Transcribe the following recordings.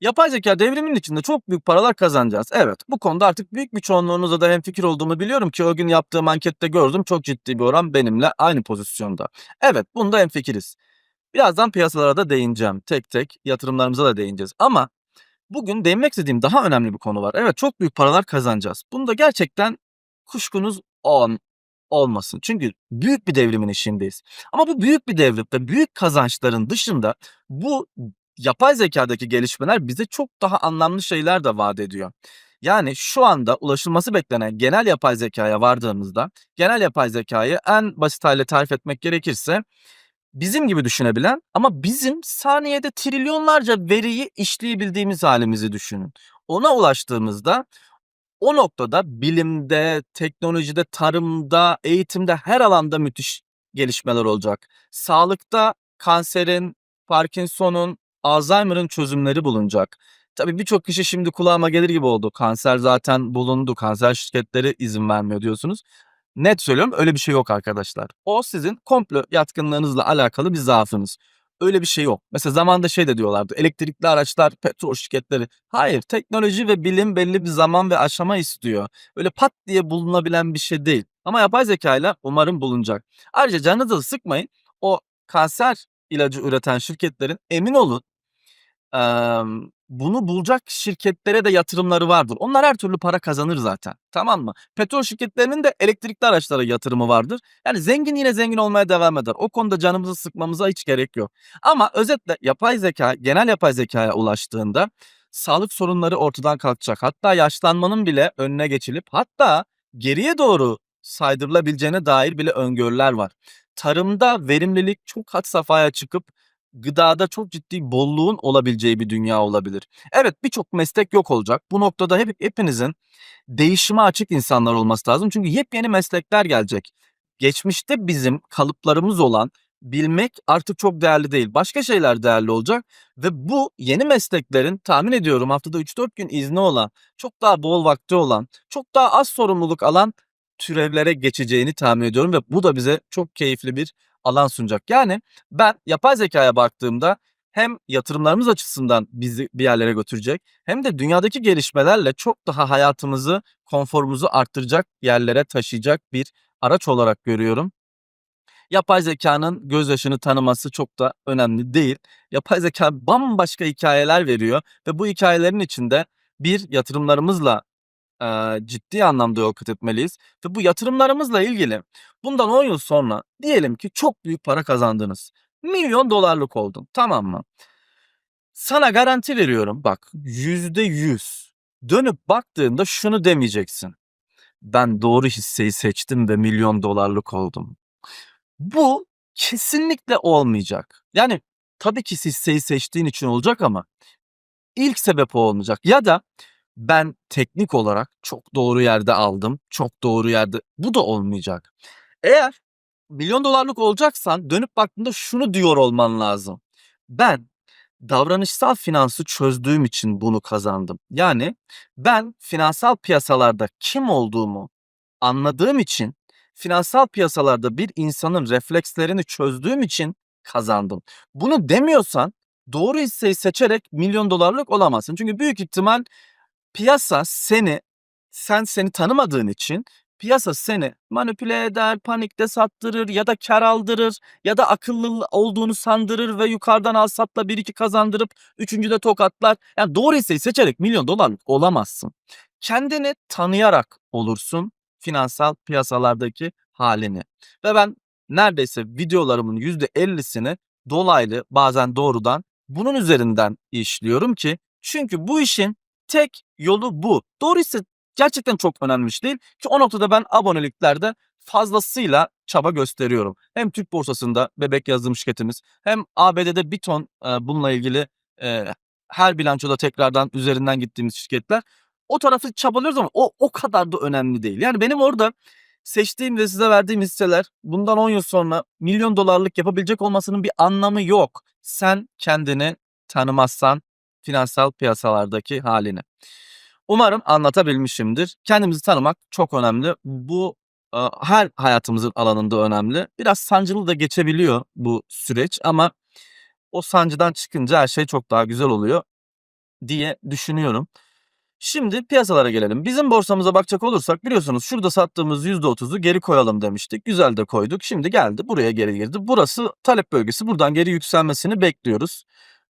Yapay zeka devriminin içinde çok büyük paralar kazanacağız. Evet, bu konuda artık büyük bir çoğunluğunuzla da hemfikir olduğumu biliyorum ki o gün yaptığım ankette gördüm çok ciddi bir oran benimle aynı pozisyonda. Evet, bunda hemfikiriz. Birazdan piyasalara da değineceğim. Tek tek yatırımlarımıza da değineceğiz. Ama bugün değinmek istediğim daha önemli bir konu var. Evet, çok büyük paralar kazanacağız. Bunda gerçekten kuşkunuz on, olmasın. Çünkü büyük bir devrimin içindeyiz. Ama bu büyük bir devrim ve büyük kazançların dışında bu yapay zekadaki gelişmeler bize çok daha anlamlı şeyler de vaat ediyor. Yani şu anda ulaşılması beklenen genel yapay zekaya vardığımızda genel yapay zekayı en basit hale tarif etmek gerekirse bizim gibi düşünebilen ama bizim saniyede trilyonlarca veriyi işleyebildiğimiz halimizi düşünün. Ona ulaştığımızda o noktada bilimde, teknolojide, tarımda, eğitimde her alanda müthiş gelişmeler olacak. Sağlıkta kanserin, Parkinson'un, Alzheimer'ın çözümleri bulunacak. Tabii birçok kişi şimdi kulağıma gelir gibi oldu. Kanser zaten bulundu. Kanser şirketleri izin vermiyor diyorsunuz. Net söylüyorum öyle bir şey yok arkadaşlar. O sizin komplo yatkınlığınızla alakalı bir zaafınız. Öyle bir şey yok. Mesela zamanda şey de diyorlardı. Elektrikli araçlar, petrol şirketleri. Hayır, teknoloji ve bilim belli bir zaman ve aşama istiyor. Öyle pat diye bulunabilen bir şey değil. Ama yapay zeka ile umarım bulunacak. Ayrıca canınızı sıkmayın. O kanser ilacı üreten şirketlerin emin olun emm, bunu bulacak şirketlere de yatırımları vardır. Onlar her türlü para kazanır zaten. Tamam mı? Petrol şirketlerinin de elektrikli araçlara yatırımı vardır. Yani zengin yine zengin olmaya devam eder. O konuda canımızı sıkmamıza hiç gerek yok. Ama özetle yapay zeka, genel yapay zekaya ulaştığında sağlık sorunları ortadan kalkacak. Hatta yaşlanmanın bile önüne geçilip hatta geriye doğru saydırılabileceğine dair bile öngörüler var. Tarımda verimlilik çok had safhaya çıkıp gıdada çok ciddi bolluğun olabileceği bir dünya olabilir. Evet, birçok meslek yok olacak. Bu noktada hep hepinizin değişime açık insanlar olması lazım. Çünkü yepyeni meslekler gelecek. Geçmişte bizim kalıplarımız olan bilmek artık çok değerli değil. Başka şeyler değerli olacak ve bu yeni mesleklerin tahmin ediyorum haftada 3-4 gün izni olan, çok daha bol vakti olan, çok daha az sorumluluk alan türevlere geçeceğini tahmin ediyorum ve bu da bize çok keyifli bir alan sunacak. Yani ben yapay zekaya baktığımda hem yatırımlarımız açısından bizi bir yerlere götürecek hem de dünyadaki gelişmelerle çok daha hayatımızı, konforumuzu arttıracak yerlere taşıyacak bir araç olarak görüyorum. Yapay zekanın gözyaşını tanıması çok da önemli değil. Yapay zeka bambaşka hikayeler veriyor ve bu hikayelerin içinde bir yatırımlarımızla eee, ciddi anlamda yol kat etmeliyiz ve bu yatırımlarımızla ilgili bundan 10 yıl sonra diyelim ki çok büyük para kazandınız. Milyon dolarlık oldun, tamam mı? Sana garanti veriyorum bak %100 dönüp baktığında şunu demeyeceksin. Ben doğru hisseyi seçtim ve milyon dolarlık oldum. Bu kesinlikle olmayacak. Yani tabii ki hisseyi seçtiğin için olacak ama ilk sebep o olmayacak. Ya da ben teknik olarak çok doğru yerde aldım, çok doğru yerde bu da olmayacak. Eğer milyon dolarlık olacaksan dönüp baktığında şunu diyor olman lazım. Ben davranışsal finansı çözdüğüm için bunu kazandım. Yani ben finansal piyasalarda kim olduğumu anladığım için, finansal piyasalarda bir insanın reflekslerini çözdüğüm için kazandım. Bunu demiyorsan doğru hisseyi seçerek milyon dolarlık olamazsın. Çünkü büyük ihtimal piyasa seni, sen seni tanımadığın için piyasa seni manipüle eder, panikte sattırır ya da kar aldırır ya da akıllı olduğunu sandırır ve yukarıdan al satla bir iki kazandırıp üçüncüde tokatlar. Yani doğru hisseyi seçerek milyon dolarlık olamazsın. Kendini tanıyarak olursun finansal piyasalardaki halini. Ve ben neredeyse videolarımın %50'sini dolaylı bazen doğrudan bunun üzerinden işliyorum ki çünkü bu işin tek yolu bu. Doğru gerçekten çok önemli bir şey değil ki o noktada ben aboneliklerde fazlasıyla çaba gösteriyorum. Hem Türk borsasında bebek yazılım şirketimiz hem ABD'de bir ton e, bununla ilgili e, her bilançoda tekrardan üzerinden gittiğimiz şirketler. O tarafı çabalıyoruz ama o o kadar da önemli değil. Yani benim orada seçtiğim ve size verdiğim hisseler bundan 10 yıl sonra milyon dolarlık yapabilecek olmasının bir anlamı yok. Sen kendini tanımazsan finansal piyasalardaki halini. Umarım anlatabilmişimdir. Kendimizi tanımak çok önemli. Bu her hayatımızın alanında önemli. Biraz sancılı da geçebiliyor bu süreç ama o sancıdan çıkınca her şey çok daha güzel oluyor. diye düşünüyorum. Şimdi piyasalara gelelim. Bizim borsamıza bakacak olursak biliyorsunuz şurada sattığımız %30'u geri koyalım demiştik. Güzel de koyduk. Şimdi geldi buraya geri girdi. Burası talep bölgesi. Buradan geri yükselmesini bekliyoruz.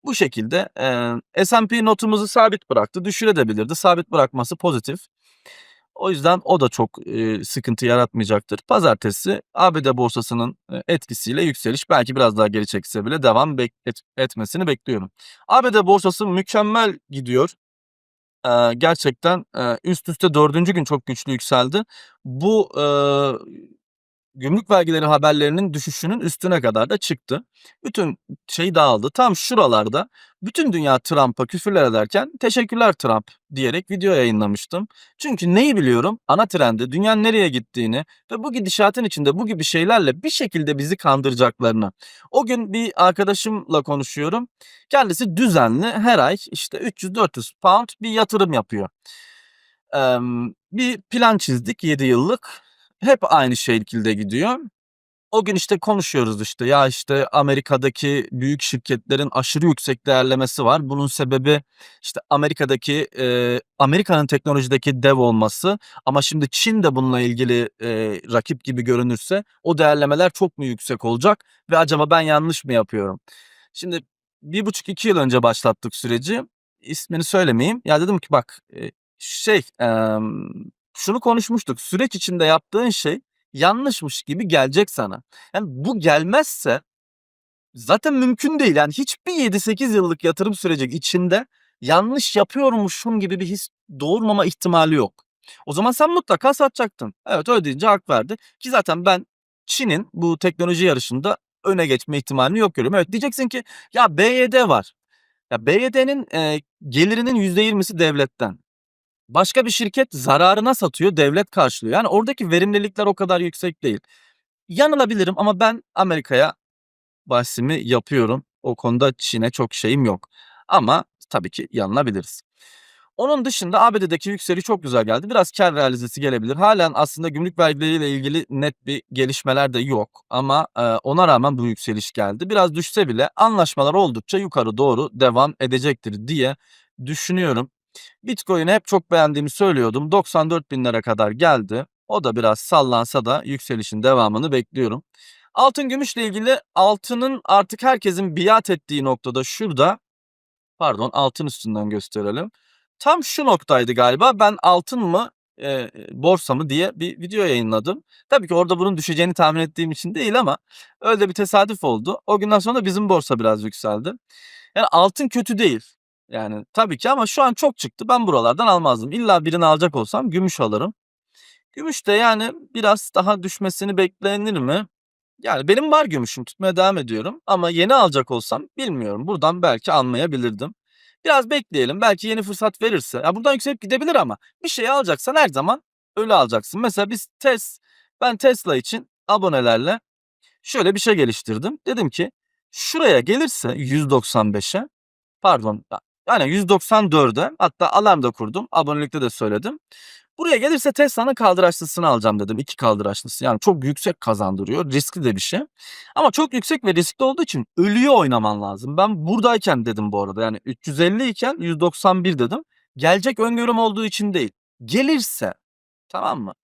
Bu şekilde eee S&P notumuzu sabit bıraktı. Düşürebilirdi. Sabit bırakması pozitif. O yüzden o da çok, eee, sıkıntı yaratmayacaktır. Pazartesi ABD borsasının, etkisiyle yükseliş belki biraz daha geri çekilse bile devam bek et etmesini bekliyorum. ABD borsası mükemmel gidiyor. Eee, gerçekten, eee, üst üste 4. gün çok güçlü yükseldi. Bu, eee, gümrük vergileri haberlerinin düşüşünün üstüne kadar da çıktı. Bütün şey dağıldı. Tam şuralarda bütün dünya Trump'a küfürler ederken "Teşekkürler Trump." diyerek video yayınlamıştım. Çünkü neyi biliyorum? Ana trendi, dünyanın nereye gittiğini ve bu gidişatın içinde bu gibi şeylerle bir şekilde bizi kandıracaklarını. O gün bir arkadaşımla konuşuyorum. Kendisi düzenli her ay işte £300-400 pound bir yatırım yapıyor. Emm, bir plan çizdik 7 yıllık. Hep aynı şekilde gidiyor. O gün işte konuşuyoruz işte. Ya işte Amerika'daki büyük şirketlerin aşırı yüksek değerlemesi var. Bunun sebebi işte Amerika'daki, eee, Amerika'nın teknolojideki dev olması ama şimdi Çin de bununla ilgili, eee, rakip gibi görünürse o değerlemeler çok mu yüksek olacak ve acaba ben yanlış mı yapıyorum? Şimdi 1,5-2 yıl önce başlattık süreci. İsmini söylemeyeyim. Ya dedim ki bak, şey, emm, şunu konuşmuştuk. Süreç içinde yaptığın şey yanlışmış gibi gelecek sana. Yani bu gelmezse zaten mümkün değil. Yani hiçbir 7-8 yıllık yatırım süreci içinde yanlış yapıyormuşum gibi bir his doğurmama ihtimali yok. O zaman sen mutlaka satacaktın. Evet, öyle deyince hak verdi ki zaten ben Çin'in bu teknoloji yarışında öne geçme ihtimalini yok görüyorum. Evet, diyeceksin ki ya BYD var. Ya BYD'nin, eee, gelirinin %20'si devletten. Başka bir şirket zararına satıyor, devlet karşılıyor. Yani oradaki verimlilikler o kadar yüksek değil. Yanılabilirim ama ben Amerika'ya bahsimi yapıyorum. O konuda Çin'e çok şeyim yok. Ama tabii ki yanılabiliriz. Onun dışında ABD'deki yükseliş çok güzel geldi. Biraz kâr realizesi gelebilir. Hâlen aslında gümrük vergileriyle ilgili net bir gelişmeler de yok ama, eee, ona rağmen bu yükseliş geldi. Biraz düşse bile anlaşmalar oldukça yukarı doğru devam edecektir diye düşünüyorum. Bitcoin'i hep çok beğendiğimi söylüyordum. $94.000'lere kadar geldi. O da biraz sallansa da yükselişin devamını bekliyorum. Altın gümüşle ilgili altının artık herkesin biat ettiği noktada şurada. Pardon, altın üstünden gösterelim. Tam şu noktaydı galiba. Ben altın mı, eee, borsa mı diye bir video yayınladım. Tabii ki orada bunun düşeceğini tahmin ettiğim için değil ama öyle bir tesadüf oldu. O günden sonra bizim borsa biraz yükseldi. Yani altın kötü değil. Yani tabii ki ama şu an çok çıktı. Ben buralardan almazdım. İlla birini alacak olsam gümüş alırım. Gümüş de yani biraz daha düşmesini beklenir mi? Yani benim var gümüşüm, tutmaya devam ediyorum ama yeni alacak olsam bilmiyorum. Buradan belki almayabilirdim. Biraz bekleyelim. Belki yeni fırsat verirse. Ya buradan yükselip gidebilir ama bir şeyi alacaksan her zaman öyle alacaksın. Mesela biz tes ben Tesla için abonelerle şöyle bir şey geliştirdim. Dedim ki şuraya gelirse 195'e pardon aynen 194'e hatta alarm da kurdum. Abonelikte de söyledim. Buraya gelirse Tesla'nın kaldıraçlısını alacağım dedim. 2 kaldıraçlısı. Yani çok yüksek kazandırıyor. Riskli de bir şey. Ama çok yüksek ve riskli olduğu için ölüye oynaman lazım. Ben buradayken dedim bu arada. Yani 350 iken 191 dedim. Gelecek öngörüm olduğu için değil. Gelirse tamam mı?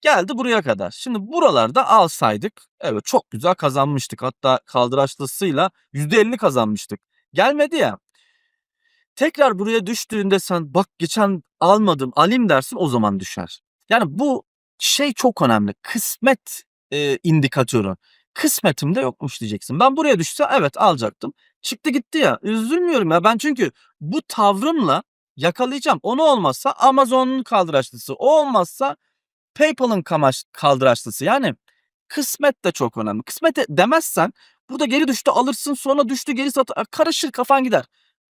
Geldi buraya kadar. Şimdi buralarda alsaydık evet çok güzel kazanmıştık. Hatta kaldıraçlısıyla %50 kazanmıştık. Gelmedi ya. Tekrar buraya düştüğünde sen bak geçen almadım alayım dersin o zaman düşer. Yani bu şey çok önemli. Kısmet, eee, indikatörü. Kısmetimde yokmuş diyeceksin. Ben buraya düşse evet alacaktım. Çıktı gitti ya. Üzülmüyorum ya ben çünkü bu tavrımla yakalayacağım. Onu olmazsa Amazon'un kaldıraçlısı, o olmazsa PayPal'ın kaldıraçlısı. Yani kısmet de çok önemli. Kısmet e demezsen burada geri düştü alırsın sonra düştü geri sat karışır kafan gider.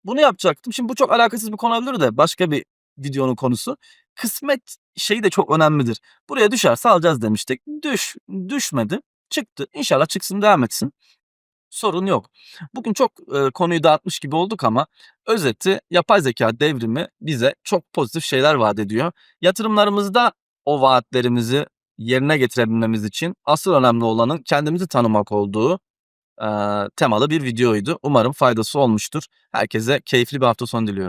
Bunu yapacaktım. Şimdi bu çok alakasız bir konu olabilir de başka bir videonun konusu. Kısmet şeyi de çok önemlidir. Buraya düşerse alacağız demiştik. Düş düşmedi. Çıktı. İnşallah çıksın devam etsin. Sorun yok. Bugün çok, eee, konuyu dağıtmış gibi olduk ama özeti yapay zekâ devrimi bize çok pozitif şeyler vaat ediyor. Yatırımlarımızda o vaatlerimizi yerine getirebilmemiz için asıl önemli olanın kendimizi tanımak olduğu, temalı bir videoydu. Umarım faydası olmuştur. Herkese keyifli bir hafta sonu diliyorum.